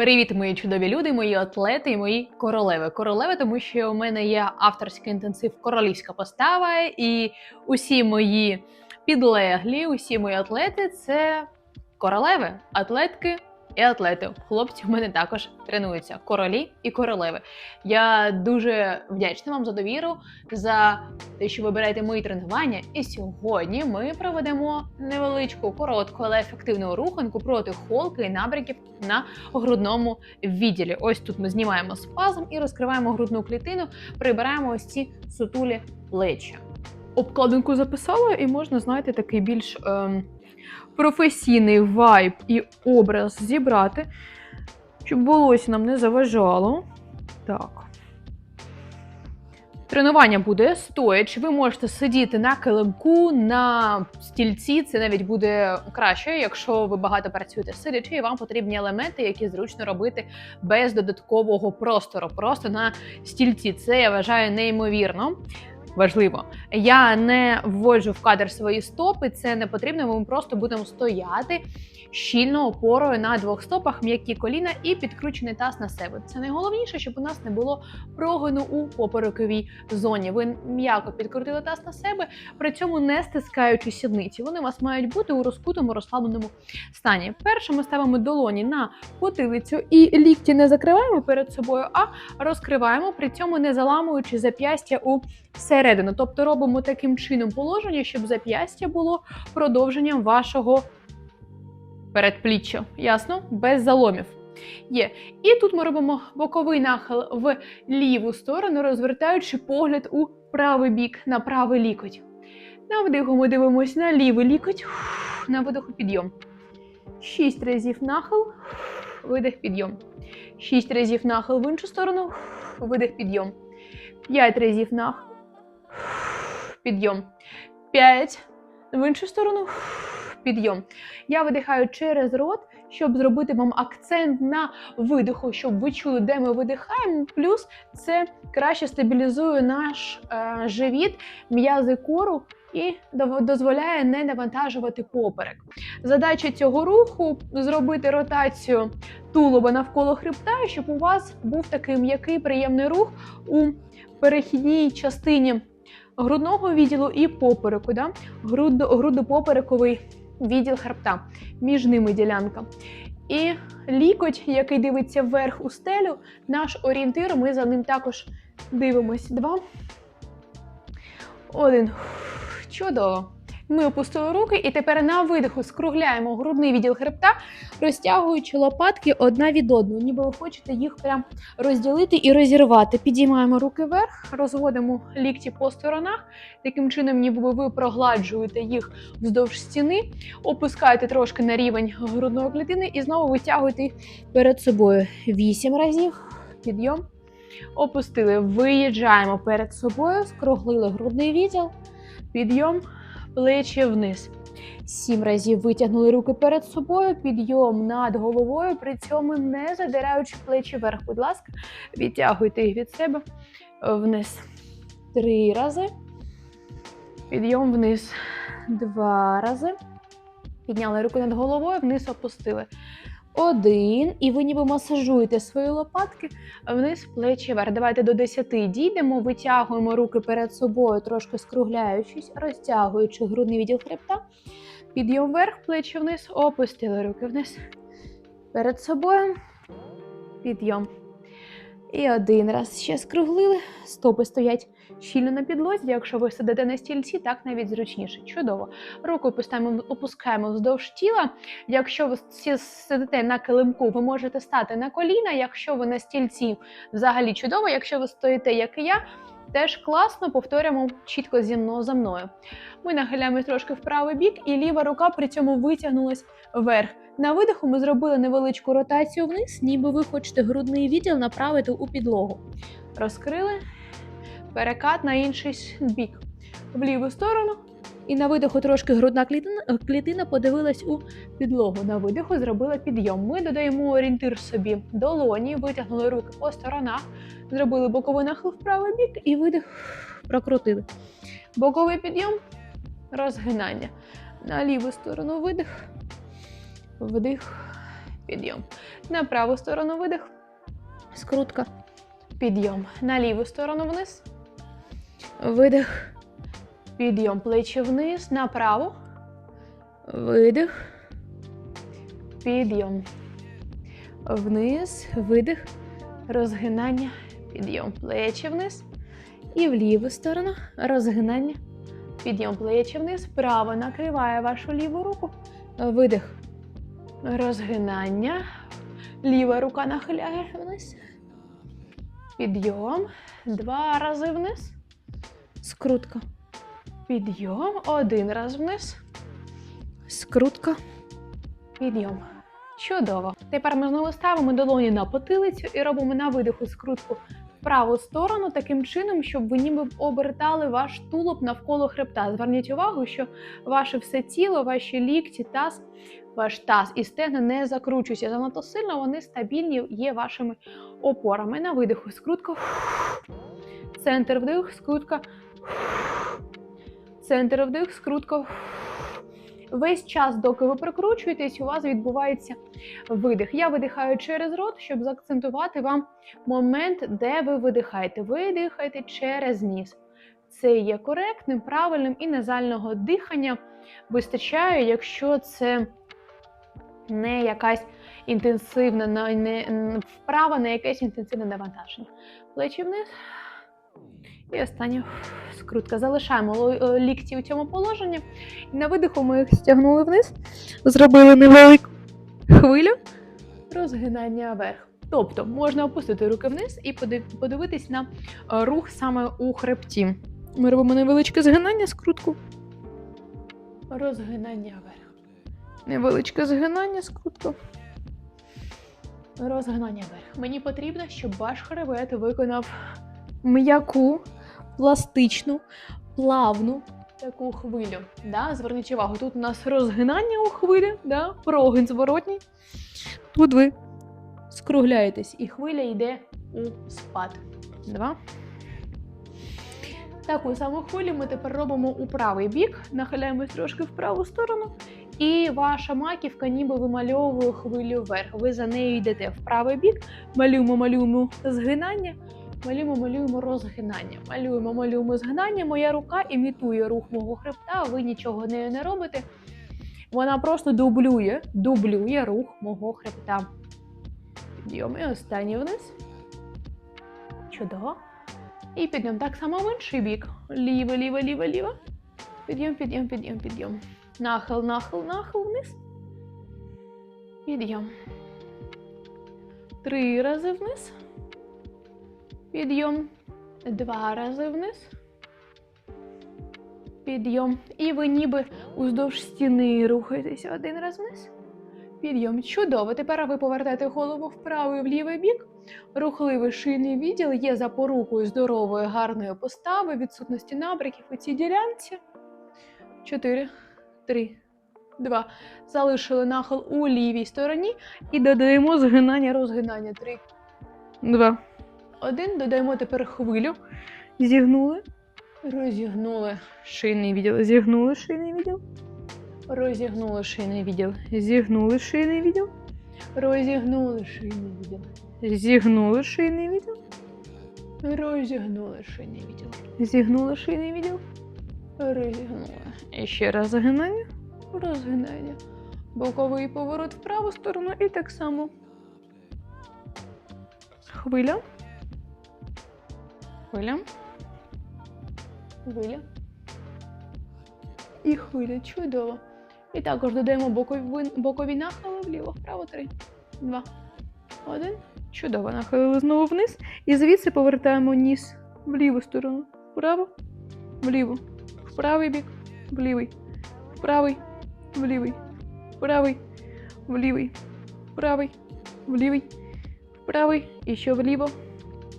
Привіт, мої чудові люди, мої атлети і мої королеви. Королеви, тому що у мене є авторський інтенсив Королівська постава, і усі мої підлеглі, усі мої атлети це королеви, атлетки і атлети. Хлопці у мене також тренуються королі і королеви. Я дуже вдячна вам за довіру, за те, що ви берете мої тренування. І сьогодні ми проведемо невеличку, коротку, але ефективну руханку проти холки і набряків на грудному відділі. Ось тут ми знімаємо спазм і розкриваємо грудну клітину, прибираємо ось ці сутулі плечі. Обкладинку записала, і можна, знаєте, такий більш ем, професійний вайб і образ зібрати, щоб волосся нам не заважало. Так. Тренування буде стоячи. Ви можете сидіти на килимку, на стільці. Це навіть буде краще, якщо ви багато працюєте сидячи, і вам потрібні елементи, які зручно робити без додаткового простору. Просто на стільці. Це я вважаю неймовірно. Важливо, я не вводжу в кадр свої стопи, це не потрібно. Ми просто будемо стояти щільно опорою на двох стопах, м'які коліна і підкручений таз на себе. Це найголовніше, щоб у нас не було прогину у поперековій зоні. Ви м'яко підкрутили таз на себе, при цьому не стискаючи сідниці. Вони у вас мають бути у розкутому розслабленому стані. Перше ми ставимо долоні на потилицю і лікті не закриваємо перед собою, а розкриваємо, при цьому не заламуючи зап'ястя у середину. Тобто робимо таким чином положення, щоб зап'ястя було продовженням вашого передпліччя. Ясно? Без заломів. Є. І тут ми робимо боковий нахил в ліву сторону, розвертаючи погляд у правий бік на правий лікоть. На вдиху ми дивимося на лівий лікоть, на видиху підйом. Шість разів нахил, видих підйом. Шість разів нахил в іншу сторону, видих підйом. П'ять разів нахил. Підйом. П'ять. В іншу сторону. Підйом. Я видихаю через рот, щоб зробити вам акцент на видиху, щоб ви чули, де ми видихаємо. Плюс це краще стабілізує наш е, живіт, м'язи кору і дозволяє не навантажувати поперек. Задача цього руху зробити ротацію тулуба навколо хребта, щоб у вас був такий м'який приємний рух у перехідній частині грудного відділу і попереку. Да? Груд, грудопоперековий відділ хребта, між ними ділянка. І лікоть, який дивиться вверх у стелю, наш орієнтир, ми за ним також дивимось. Два. Один. Чудово. Ми опустили руки, і тепер на видиху скругляємо грудний відділ хребта, розтягуючи лопатки одна від одної, ніби ви хочете їх прям розділити і розірвати. Підіймаємо руки вверх, розводимо лікті по сторонах. Таким чином, ніби ви прогладжуєте їх вздовж стіни, опускаєте трошки на рівень грудної клітини і знову витягуєте їх перед собою. Вісім разів. Підйом. Опустили. Виїжджаємо перед собою, скруглили грудний відділ. Підйом, плечі вниз. Сім разів витягнули руки перед собою, підйом над головою, при цьому не задираючи плечі вверх. Будь ласка, відтягуйте їх від себе вниз. Три рази. Підйом вниз. Два рази. Підняли руку над головою, вниз опустили. Один. І ви ніби масажуєте свої лопатки вниз, плечі вверх. Давайте до 10 дійдемо, витягуємо руки перед собою, трошки скругляючись, розтягуючи грудний відділ хребта. Підйом вверх, плечі вниз, опустили руки вниз. Перед собою. Підйом. І один раз ще скруглили. Стопи стоять щільно на підлозі. Якщо ви сидите на стільці, так навіть зручніше. Чудово. Руку опускаємо, вздовж тіла. Якщо ви сидите на килимку, ви можете стати на коліна. Якщо ви на стільці, взагалі чудово. Якщо ви стоїте, як і я, теж класно. Повторюємо чітко зі мною за мною. Ми нахиляємось трошки в правий бік, і ліва рука при цьому витягнулась вверх. На видиху ми зробили невеличку ротацію вниз, ніби ви хочете грудний відділ направити у підлогу. Розкрили, перекат на інший бік. В ліву сторону. І на видиху трошки грудна клітина, клітина подивилась у підлогу. На видиху зробила підйом. Ми додаємо орієнтир собі долоні, витягнули руки по сторонах, зробили боковий нахил в правий бік і видих прокрутили. Боковий підйом, розгинання. На ліву сторону видих, вдих, підйом. На праву сторону видих. Скрутка. Підйом. На ліву сторону вниз. Видих. Підйом. Плечі вниз. Направо. Видих. Підйом. Вниз. Видих. Розгинання. Підйом. Плечі вниз. І в ліву сторону. Розгинання. Підйом плечі вниз. Право накриває вашу ліву руку. Видих. Розгинання. Ліва рука нахиляє вниз. Підйом. Два рази вниз. Скрутка. Підйом. Один раз вниз. Скрутка. Підйом. Чудово. Тепер ми знову ставимо долоні на потилицю і робимо на видиху скрутку в праву сторону, таким чином, щоб ви ніби обертали ваш тулуб навколо хребта. Зверніть увагу, що ваше все тіло, ваші лікті, таз, ваш таз і стегна не закручуються занадто сильно, вони стабільні, є вашими опорами. На видиху скрутка. Центр вдих, скрутка. Центр вдих, скрутка. Весь час, доки ви прикручуєтесь, у вас відбувається видих. Я видихаю через рот, щоб заакцентувати вам момент, де ви видихаєте. Ви дихаєте через ніс. Це є коректним, правильним і назального дихання вистачає, якщо це не якась інтенсивна на- не, вправа на якесь інтенсивне навантаження. Плечі вниз. І остання скрутка. Залишаємо е, лікті у цьому положенні. І на видиху ми їх стягнули вниз, зробили невелику хвилю, розгинання вверх. Тобто можна опустити руки вниз і подивитись на е, рух саме у хребті. Ми робимо невеличке згинання, скрутку. Розгинання вверх. Невеличке згинання, скрутку. Розгинання вверх. Мені потрібно, щоб ваш хребет виконав м'яку, пластичну, плавну таку хвилю. Да? Зверніть увагу, тут у нас розгинання у хвилі, да? прогин зворотній. Тут ви скругляєтесь, і хвиля йде у спад. Два. Таку саму хвилю ми тепер робимо у правий бік, нахиляємось трошки в праву сторону, і ваша маківка ніби вимальовує хвилю вверх. Ви за нею йдете в правий бік, малюємо, малюємо згинання, малюємо, малюємо розгинання. Малюємо, малюємо згинання. Моя рука імітує рух мого хребта, ви нічого нею не робите. Вона просто дублює, дублює рух мого хребта. Підйом і останній вниз. Чудово. І підйом так само в інший бік. Ліво, ліво, ліво, ліво. Підйом, підйом, підйом, підйом. Нахил, нахил, нахил вниз. Підйом. Три рази вниз. Підйом. Два рази вниз. Підйом. І ви ніби уздовж стіни рухаєтеся один раз вниз. Підйом. Чудово. Тепер ви повертаєте голову вправо і в лівий бік. Рухливий шийний відділ є запорукою здорової, гарної постави, відсутності набряків у цій ділянці. Чотири, три, два. Залишили нахил у лівій стороні і додаємо згинання, розгинання. Три, два, один. Додаємо тепер хвилю. Зігнули, розігнули шийний відділ, зігнули шийний відділ. Розігнули шийний відділ, зігнули шийний відділ. Розігнули шийний відділ. Зігнули шийний відділ. Розігнули шийний відділ. Зігнули шийний відділ. Розігнули. І ще раз загинання. Розгинання. Боковий поворот в праву сторону і так само. Хвиля. Хвиля. Хвиля. І хвиля. Чудово. І також додаємо бокові, бокові нахили вліво, вправо. Три, два, один. Чудово. Нахилили знову вниз. І звідси повертаємо ніс в ліву сторону. Вправо, вліво. В правий бік, в лівий. В правий, в лівий. В правий, в лівий. Правий, в лівий. Правий. І ще вліво.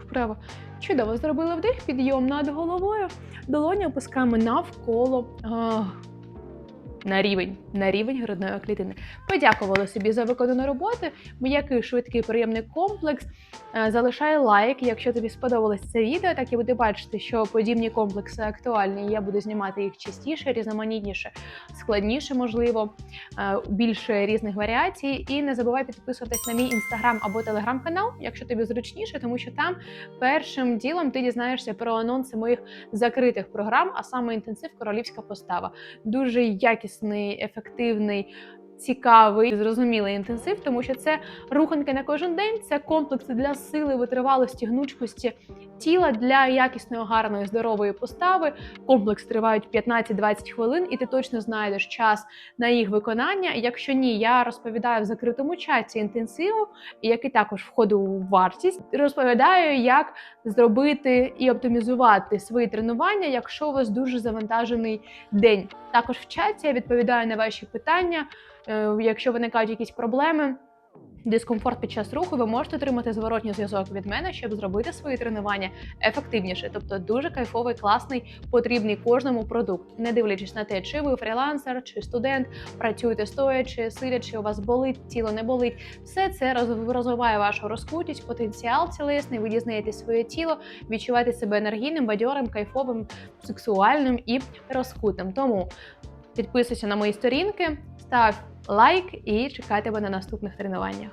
Вправо. Чудово. Зробили вдих, підйом над головою. Долоні опускаємо навколо на рівень, на рівень грудної клітини. Подякували собі за виконану роботу. М'який, швидкий, приємний комплекс. Е, Залишай лайк, якщо тобі сподобалось це відео. Так і буде бачити, що подібні комплекси актуальні. Я буду знімати їх частіше, різноманітніше, складніше, можливо, е, більше різних варіацій. І не забувай підписуватись на мій інстаграм або телеграм-канал, якщо тобі зручніше, тому що там першим ділом ти дізнаєшся про анонси моїх закритих програм, а саме інтенсив Королівська постава. Дуже якісний, ефективний. Цікавий, зрозумілий інтенсив, тому що це руханки на кожен день, це комплекси для сили, витривалості, гнучкості тіла для якісної, гарної, здорової постави. Комплекс тривають 15-20 хвилин, і ти точно знайдеш час на їх виконання. Якщо ні, я розповідаю в закритому чаті інтенсиву, який також входить у вартість. Розповідаю, як зробити і оптимізувати свої тренування, якщо у вас дуже завантажений день. Також в чаті я відповідаю на ваші питання. Е, Якщо виникають якісь проблеми, дискомфорт під час руху, ви можете отримати зворотній зв'язок від мене, щоб зробити свої тренування ефективніше. Тобто дуже кайфовий, класний, потрібний кожному продукт, не дивлячись на те, чи ви фрілансер, чи студент, працюєте стоячи, сидячи, у вас болить, тіло не болить. Все це роз- розвиває вашу розкутість, потенціал цілесний. Ви дізнаєте своє тіло, відчуваєте себе енергійним, бадьорим, кайфовим, сексуальним і розкутим. Тому підписуйся на мої сторінки, став лайк і чекайте мене на наступних тренуваннях.